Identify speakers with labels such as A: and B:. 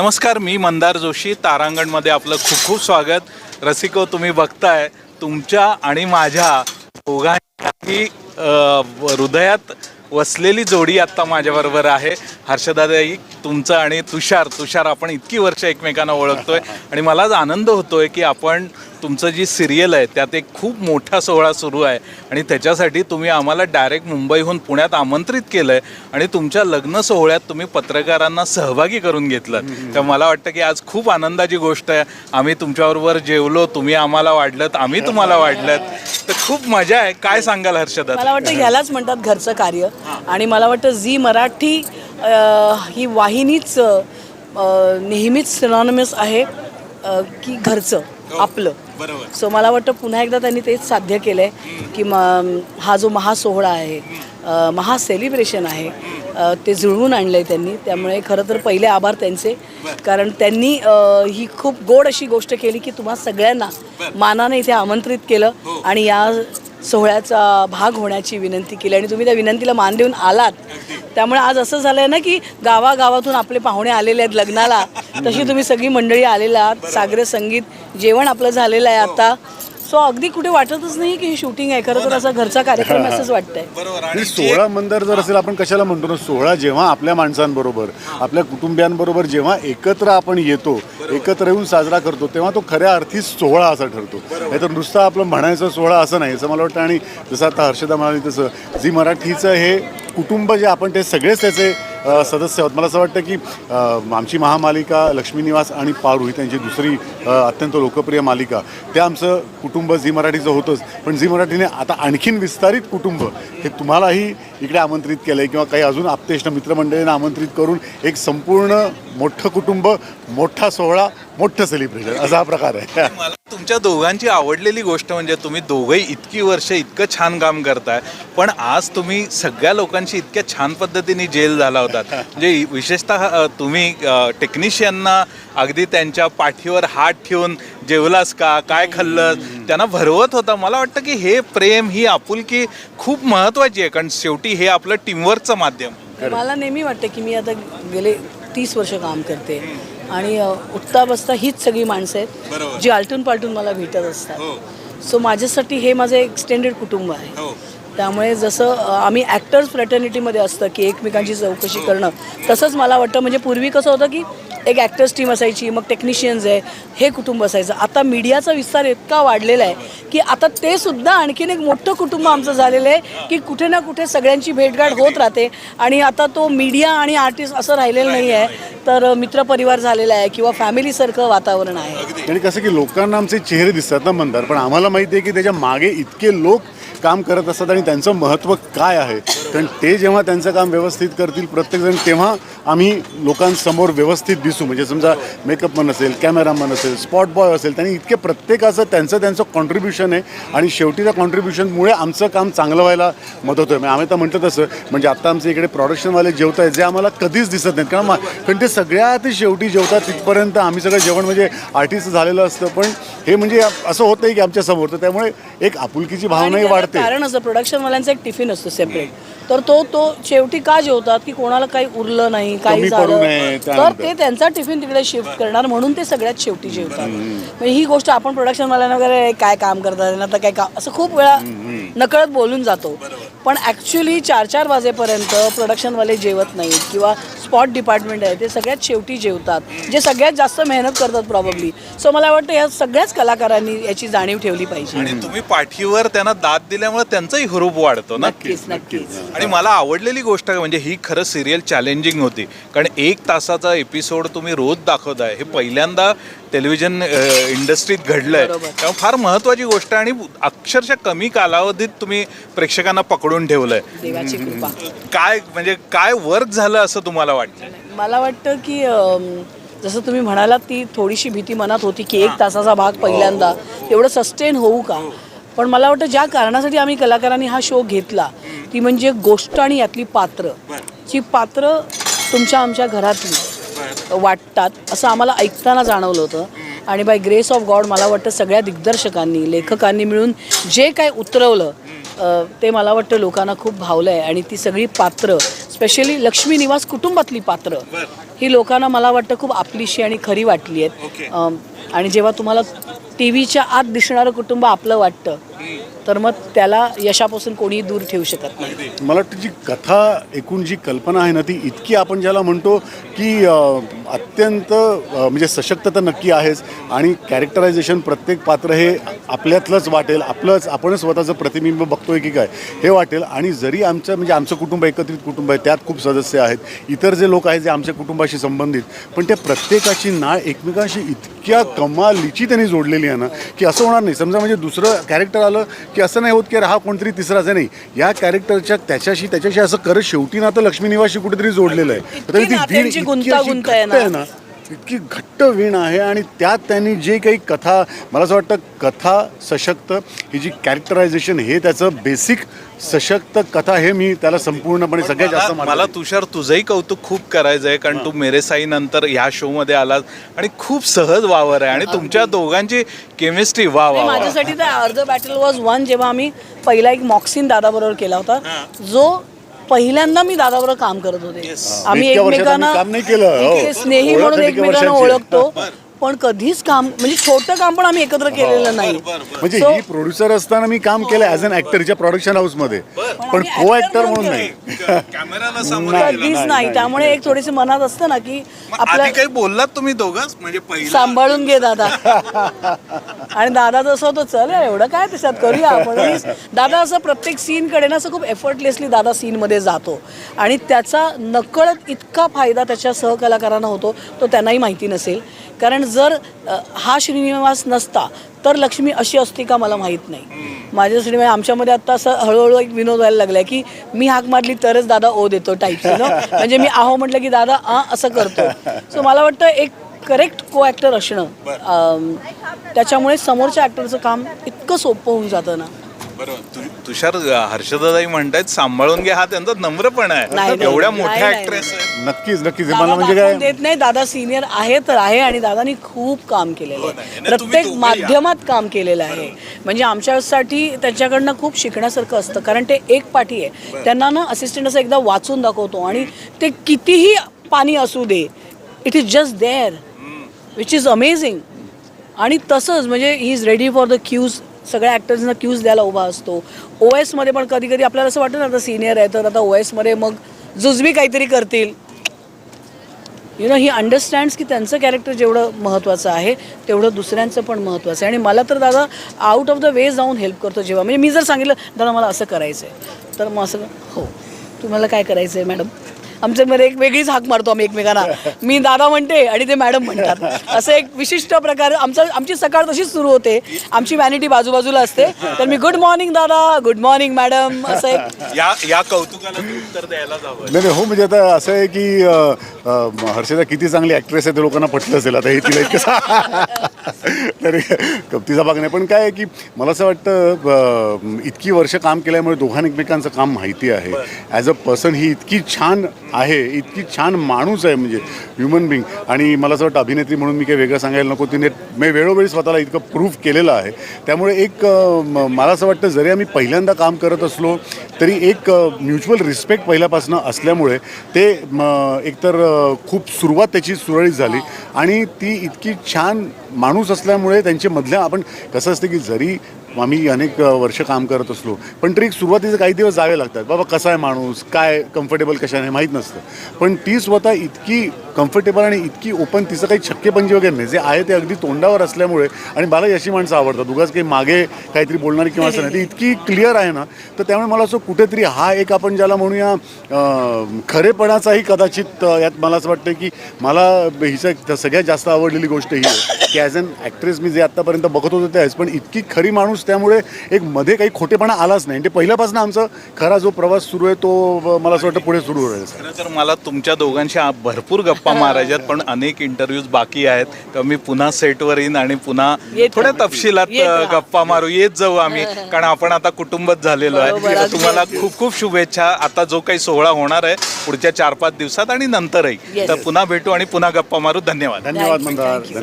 A: नमस्कार मी मंदार जोशी तारांगणमध्ये आपलं खूप खूप स्वागत. रसिको तुम्ही बघताय तुमच्या आणि माझ्या दोघांची हृदयात वसलेली जोडी आत्ता माझ्याबरोबर आहे. हर्षदादाई तुमचं आणि तुषार तुषार आपण इतकी वर्ष एकमेकांना ओळखतोय. आणि मला आनंद होतोय की आपण तुमचं जी सिरियल आहे त्यात एक खूप मोठा सोहळा सुरू आहे. आणि त्याच्यासाठी तुम्ही आम्हाला डायरेक्ट मुंबईहून पुण्यात आमंत्रित केलं आहे आणि तुमच्या लग्न सोहळ्यात तुम्ही पत्रकारांना सहभागी करून घेतलं. तर मला वाटतं की आज खूप आनंदाची गोष्ट आहे. आम्ही तुमच्याबरोबर जेवलो तुम्ही आम्हाला वाढलत आम्ही तुम्हाला वाढलत. तर खूप मजा आहे. काय सांगाल हर्षदा?
B: मला वाटतं ह्यालाच म्हणतात घरचं कार्य. आणि मला वाटतं झी मराठी ही वाहिनीच नेहमीच सिनॉनमस आहे की घरचं. आपलं.
A: बरोबर.
B: सो मला वाटतं पुन्हा एकदा त्यांनी तेच साध्य केलं आहे की म हा जो महासोहळा आहे अ, महासेलिब्रेशन आहे ते जुळवून आणलं आहे त्यांनी. त्यामुळे खरं तर पहिले आभार त्यांचे. कारण त्यांनी ही खूप गोड अशी गोष्ट केली की तुम्हा सगळ्यांना मानाने इथे आमंत्रित केलं आणि या सोहळ्याचा भाग होण्याची विनंती केली. आणि तुम्ही त्या विनंतीला मान देऊन आलात. त्यामुळे आज असं झालं आहे ना की गावागावातून आपले पाहुणे आलेले आहेत लग्नाला. तशी तुम्ही सगळी मंडळी आलेला आहात सागरे संगीत जेवण आपलं झालेलं आहे आता. सो अगदी कुठे वाटतच नाही की हे शूटिंग आहे. खरं तर असा घरचा कार्यक्रम आहे असंच वाटतंय.
A: बरोबर.
C: आणि
A: आणि
C: सोहळा मंदिर जर असेल आपण कशाला म्हणतो ना सोहळा जेव्हा आपल्या माणसांबरोबर आपल्या कुटुंबियांबरोबर जेव्हा एकत्र आपण येतो एकत्र येऊन साजरा करतो तेव्हा तो खऱ्या अर्थी सोहळा असा ठरतो. नाहीतर नुसता आपलं म्हणायचं सोहळा असं नाही. असं मला वाटतं आणि जसं आता हर्षदा म्हणाली तसं झी मराठीचं हे कुटुंब जे आपण ते सगळेच त्याचे सदस्य आहोत. मला असं वाटतं की आमची महामालिका लक्ष्मीनिवास आणि पारू ही त्यांची दुसरी अत्यंत लोकप्रिय मालिका. ते आमचं कुटुंब झी मराठीचं होतंच. पण झी मराठीने आता आणखीन विस्तारित कुटुंब हे तुम्हालाही इकडे आमंत्रित केलं आहे किंवा काही अजून आपतेष्ण मित्रमंडळींना आमंत्रित करून एक संपूर्ण मोठं कुटुंब मोठा सोहळा मोठं सेलिब्रेशन असा हा प्रकार आहे.
A: मला तुमच्या दोघांची आवडलेली गोष्ट म्हणजे तुम्ही दोघंही इतकी वर्ष इतकं छान काम करताय पण आज तुम्ही सगळ्या लोकांशी इतक्या छान पद्धतीने जेल झाला होता. म्हणजे विशेषतः अ, तुम्ही टेक्निशियनना अगदी त्यांच्या पाठीवर हात ठेवून जेवलास का काय खाल्लंस त्यांना भरवत होता. मला वाटतं की हे प्रेम ही आपुलकी खूप महत्वाची आहे कारण शेवटी हे आपलं टीमवर्कचं माध्यम.
B: मला नेहमी वाटतं की मी आता गेले तीस वर्ष काम करते. आणि उठता बसता हीच सगळी माणसं. आहेत जी आलटून पालटून मला भेटत असतात. सो माझ्यासाठी हे माझं एक्सटेंडेड कुटुंब आहे.
A: हो.
B: त्यामुळे जसं आम्ही ॲक्टर्स फ्रॅटर्निटीमध्ये असतं की एकमेकांची चौकशी करणं तसंच मला वाटतं म्हणजे पूर्वी कसं होतं की एक ॲक्टर्स टीम असायची मग टेक्निशियन्स आहे हे कुटुंब असायचं. आता मीडियाचा विस्तार इतका वाढलेला आहे की आता ते सुद्धा आणखीन एक मोठं कुटुंब आमचं झालेलं आहे की कुठे ना कुठे सगळ्यांची भेटगाठ होत राहते. आणि आता तो मीडिया आणि आर्टिस्ट असं राहिलेलं नाही आहे. तर मित्रपरिवार झालेला आहे किंवा फॅमिलीसारखं वातावरण आहे.
C: आणि कसं की लोकांना आमचे चेहरे दिसतात ना मंदार पण आम्हाला माहिती आहे की त्याच्यामागे इतके लोक काम करत असतात आणि त्यांचं महत्त्व काय आहे? कारण ते जेव्हा त्यांचं काम व्यवस्थित करतील प्रत्येकजण तेव्हा आम्ही लोकांसमोर व्यवस्थित दिसू. म्हणजे समजा मेकअपमन असेल कॅमेरामन असेल स्पॉट बॉय असेल त्यांनी इतके प्रत्येकाचं त्यांचं त्यांचं कॉन्ट्रीब्युशन आहे आणि शेवटी त्या कॉन्ट्रीब्युशनमुळे आमचं काम चांगलं व्हायला मदत होते. म्हणजे आम्ही तर म्हटलं तसं म्हणजे आता आमच्या इकडे प्रोडक्शनवाले जेवत आहेत जे आम्हाला कधीच दिसत नाहीत. कारण कारण ते सगळ्यात शेवटी जेवतात तिथपर्यंत आम्ही सगळं जेवण म्हणजे आर्टिस्ट झालेलं असतं. पण हे म्हणजे असं होत नाही की आमच्यासमोर. तर त्यामुळे एक आपुलकीची भावनाही वाढते.
B: कारण असं प्रोडक्शनवाल्यांचा एक टिफिन असतो सेपरेट तर तो तो शेवटी का जेवतात की कोणाला काही उरलं नाही काही झालं? तर. ते त्यांचा टिफिन तिकडे शिफ्ट करणार म्हणून ते सगळ्यात शेवटी जेवतात. म्हणजे ही गोष्ट आपण प्रोडक्शनवाल्यांना वगैरे काय काम करतात ना तर काय काम असं खूप वेळा नकळत बोलून जातो. पण ॲक्च्युली चार चार वाजेपर्यंत प्रोडक्शनवाले जेवत नाहीत किंवा स्पॉट डिपार्टमेंट आहे ते सगळ्यात शेवटी जेवतात जे सगळ्यात जास्त मेहनत करतात प्रॉब्ली सो मला वाटतं या सगळ्याच कलाकारांनी याची जाणीव ठेवली पाहिजे.
A: आणि तुम्ही पाठीवर त्यांना दाद दिल्यामुळे त्यांचाही हुरूप वाढतो ना
B: नक्कीच नक्कीच.
A: आणि मला आवडलेली गोष्ट म्हणजे ही खरं सिरियल चॅलेंजिंग होती. कारण एक तासाचा एपिसोड तुम्ही रोज दाखवताय हे पहिल्यांदा टेलिव्हिजन इंडस्ट्रीत घडलंय.
B: बरोबर.
A: त्यामुळे फार महत्वाची गोष्ट आहे आणि अक्षरशः कमी कालावधीत तुम्ही प्रेक्षकांना पकडून ठेवलंय.
B: देवाची कृपा.
A: काय म्हणजे काय वर्क झालं असं तुम्हाला वाटतं
B: मला वाटतं की अम, जसं तुम्ही म्हणालात ती थोडीशी भीती मनात होती की एक तासाचा भाग पहिल्यांदा. एवढं सस्टेन होऊ का? पण मला वाटतं ज्या कारणासाठी आम्ही कलाकारांनी हा शो घेतला ती म्हणजे गोष्ट आणि यातली पात्र. जी पात्र तुमच्या आमच्या घरातली. वाटतात असं आम्हाला ऐकताना जाणवलं होतं. आणि बाय ग्रेस ऑफ गॉड मला वाटतं सगळ्या दिग्दर्शकांनी लेखकांनी मिळून जे काय उतरवलं ते मला वाटतं लोकांना खूप भावलं आहे आणि ती सगळी पात्र स्पेशली लक्ष्मी निवास कुटुंबातली पात्र ही लोकांना मला वाटतं खूप आपलीशी आणि खरी वाटली आहेत. आणि जेव्हा तुम्हाला टी व्हीच्या आत दिसणारं कुटुंब आपलं वाटतं तर मग त्याला यशापासून कोणीही दूर ठेवू शकत नाही.
C: मला वाटतं जी कथा एकूण जी कल्पना आहे ना ती इतकी आपण ज्याला म्हणतो की अत्यंत म्हणजे सशक्त तर नक्की आहेच आणि कॅरेक्टरायझेशन प्रत्येक पात्र हे आपल्यातलंच वाटेल. आपलंच आपणच स्वतःचं प्रतिबिंब बघतोय की काय हे वाटेल. आणि जरी आमचं म्हणजे आमचं कुटुंब एकत्रित कुटुंब आहे त्यात खूप सदस्य आहेत. इतर जे लोक आहेत जे आमच्या कुटुंबाशी संबंधित पण त्या प्रत्येकाची नाळ एकमेकांशी इतक्या कमालीची त्यांनी जोडलेली आहे ना की असं होणार नाही. समजा म्हणजे दुसरं कॅरेक्टर आलं की असं नाही होत की हा कोणतरी तिसराच आहे नाही. या कॅरेक्टरच्या त्याच्याशी त्याच्याशी असं करत शेवटी ना तर लक्ष्मी निवासी कुठेतरी जोडलेलं आहे. तरी ती
B: गुंतागुंत आहे ना.
C: इतकी घट्ट वीण आहे आणि त्यात त्यांनी जे काही कथा मला असं वाटतं कथा सशक्त ही जी कॅरेक्टरायझेशन हे त्याचं बेसिक सशक्त कथा हे मी त्याला संपूर्णपणे सगळ्यात जास्त
A: मला तुषार तुझंही कौतुक खूप करायचं आहे कारण तू मेरे साई नंतर ह्या शो मध्ये आलास आणि खूप सहज वावर आहे. आणि तुमच्या दोघांची केमिस्ट्री वा वा
B: माझ्यासाठी तर अर्ध बॅटल वॉज वन जेव्हा आम्ही पहिला एक मॉक्सिन दादाबरोबर केला होता. जो पहिल्यांदा मी दादाबरोबर काम करत होते. आम्ही
C: इतक्या वर्षात
B: एकमेकांना
C: आम्ही काम नाही केलं, हो.
B: स्नेही
C: ओळख
B: म्हणून
C: इतक्या
B: एकमेकांना
C: वर्षांची.
B: ओळखतो. पण कधीच काम म्हणजे छोटं काम पण आम्ही एकत्र केलेलं नाही.
C: म्हणजे
B: So-
C: ही प्रोड्युसर असताना मी काम केलं ॲज अन ऍक्टरच्या प्रोडक्शन हाऊसमध्ये पण
B: आम्ही
C: को
B: actor
C: ऍक्टर
B: म्हणून
C: म्हणून नाही.
A: कॅमेराला सामोरं गेला.
B: कधीच नाही त्यामुळे एक थोडीशी मनात असतं ना की
A: मग
B: आपल्या
A: काही बोललात तुम्ही दोघंच? म्हणजे पहिला
B: सांभाळून घे दादा. आणि दादा जसं होतं चल एवढं काय त्याच्यात करूया आपण. आणि दादा असं प्रत्येक सीनकडे ना असं खूप एफर्टलेसली दादा सीनमध्ये जातो. आणि त्याचा नकळत इतका फायदा त्याच्या सहकलाकारांना होतो तो त्यांनाही माहिती नसेल. कारण जर हा श्रीनिवास नसता तर लक्ष्मी अशी असती का मला माहीत नाही. माझ्यासाठी म्हणजे आमच्यामध्ये आता असं हळूहळू एक विनोद व्हायला लागलाय की मी हाक मारली तरच दादा ओ देतो टाईप ना म्हणजे मी आहो म्हटलं की दादा आ असं करतो. सो मला वाटतं एक करेक्ट को ॲक्टर असणं त्याच्यामुळे समोरच्या ॲक्टरचं काम इतकं सोपं होऊन जातं ना.
A: बरोबर. तुषार हर्षदादाई म्हणतायत सांभाळून घ्या हा त्यांचा नम्रपणा आहे.
B: नाही,
A: एवढ्या मोठ्या ऍक्ट्रेस
C: नक्कीच नक्कीच. मला म्हणजे काय
B: देत नाही. दादा सिनियर आहे तर आहे आणि दादानी खूप काम केलेलं
A: नाही,
B: आहे प्रत्येक माध्यमात काम केलेलं आहे. म्हणजे आमच्यासाठी त्याच्याकडनं खूप शिकण्यासारखं असतं कारण ते एक पाठी आहे. त्यांना ना असिस्टंट असं एकदा वाचून दाखवतो आणि ते कितीही पाणी असू दे it is just there which is amazing आणि तसंच म्हणजे ही is ready for the cues सगळ्या ॲक्टर्सना क्यूज द्यायला उभा असतो. ओ एसमध्ये पण कधी कधी आपल्याला असं वाटतं ना आता सिनियर आहे तर आता ओ एसमध्ये मग जुजबी काहीतरी करतील. यु नो ही अंडरस्टँड्स की त्यांचं कॅरेक्टर जेवढं महत्त्वाचं आहे तेवढं दुसऱ्यांचं पण महत्त्वाचं आहे. आणि मला तर दादा आउट ऑफ द वे जाऊन हेल्प करतो जेव्हा. म्हणजे मी जर सांगितलं दादा मला असं करायचं आहे तर मग असं हो तुम्हाला काय करायचं आहे मॅडम आमच्यामध्ये एक वेगळीच हाक मारतो आम्ही एकमेकांना. मी दादा म्हणते आणि ते मॅडम म्हणतात. असं एक विशिष्ट प्रकार आमचं आमची सकाळ तशीच सुरू होते. आमची व्हॅनिटी बाजूबाजूला असते. तर मी गुड मॉर्निंग दादा गुड मॉर्निंग मॅडम असं एक
A: या या कौतुकाला तू उत्तर द्यायला हवं
C: नाही नाही हो म्हणजे आता असं आहे की अ, अ, हर्षदा किती चांगली ॲक्ट्रेस आहे ते लोकांना पटलं असेल. आता हे तिला इतकं तरी कप्तीचा भाग नाही. पण काय आहे की मला असं वाटतं इतकी वर्ष काम केल्यामुळे दोघांना एकमेकांचं काम माहिती आहे. ॲज अ पर्सन ही इतकी छान आहे इतकी छान माणूस आहे म्हणजे ह्युमन बिंग आणि मला असं वाटतं अभिनेत्री म्हणून मी काही वेगळं सांगायला नको. तिने मी वेळोवेळी स्वतःला इतकं प्रूफ केलेलं आहे. त्यामुळे एक मला असं वाटतं जरी आम्ही पहिल्यांदा काम करत असलो तरी एक म्युच्युअल रिस्पेक्ट पहिल्यापासून असल्यामुळे ते एकतर खूप सुरुवात त्याची सुरळीत झाली. आणि ती इतकी छान माणूस असल्यामुळे त्यांचे मधल्या आपण कसं असतं की जरी आम्ही अनेक वर्ष काम करत असलो. पण तरी सुरुवातीचे काही दिवस जावे लागतात. बाबा कसा आहे माणूस? काय कम्फर्टेबल कशाने माहीत नसतं. पण ती स्वतः इतकी कम्फर्टेबल आणि इतकी ओपन तिचं काही छक्केपंजी वगैरे नाही. जे आहे ते अगदी तोंडावर असल्यामुळे आणि मला अशी माणसं आवडतात. उगाच काही मागे काहीतरी बोलणारी किंवा असं नाही. ती इतकी क्लिअर आहे ना तर त्यामुळे मला असं कुठेतरी हा एक आपण ज्याला म्हणूया खरेपणाचाही कदाचित यात मला असं वाटतं की मला हिचं सगळ्यात जास्त आवडलेली गोष्ट ही आहे की ॲज अन ॲक्ट्रेस मी जे आत्तापर्यंत बघत होतो ते आहेच. पण इतकी खरी माणूस त्यामुळे एक मध्ये काही खोटेपणा आलाच नाही. ते पहिल्यापासून आमचा खरा जो प्रवास सुरू आहे तो मला असं वाटतं पुढे सुरू राहील
A: खरं तर मला तुमच्या दोघांशी भरपूर गप्पा मारायच्यात पण अनेक इंटरव्ह्यूज बाकी आहेत. तर मी पुन्हा सेटवर येईन आणि पुन्हा थोड्या. तपशिलात. गप्पा मारू. येत जाऊ आम्ही कारण आपण आता कुटुंबच झालेलो आहे. तर तुम्हाला. खूप खूप शुभेच्छा. आता जो काही सोहळा होणार आहे पुढच्या चार पाच दिवसात आणि नंतरही. तर पुन्हा भेटू आणि पुन्हा गप्पा मारू. धन्यवाद.
C: धन्यवाद मंदार. धन्यवाद.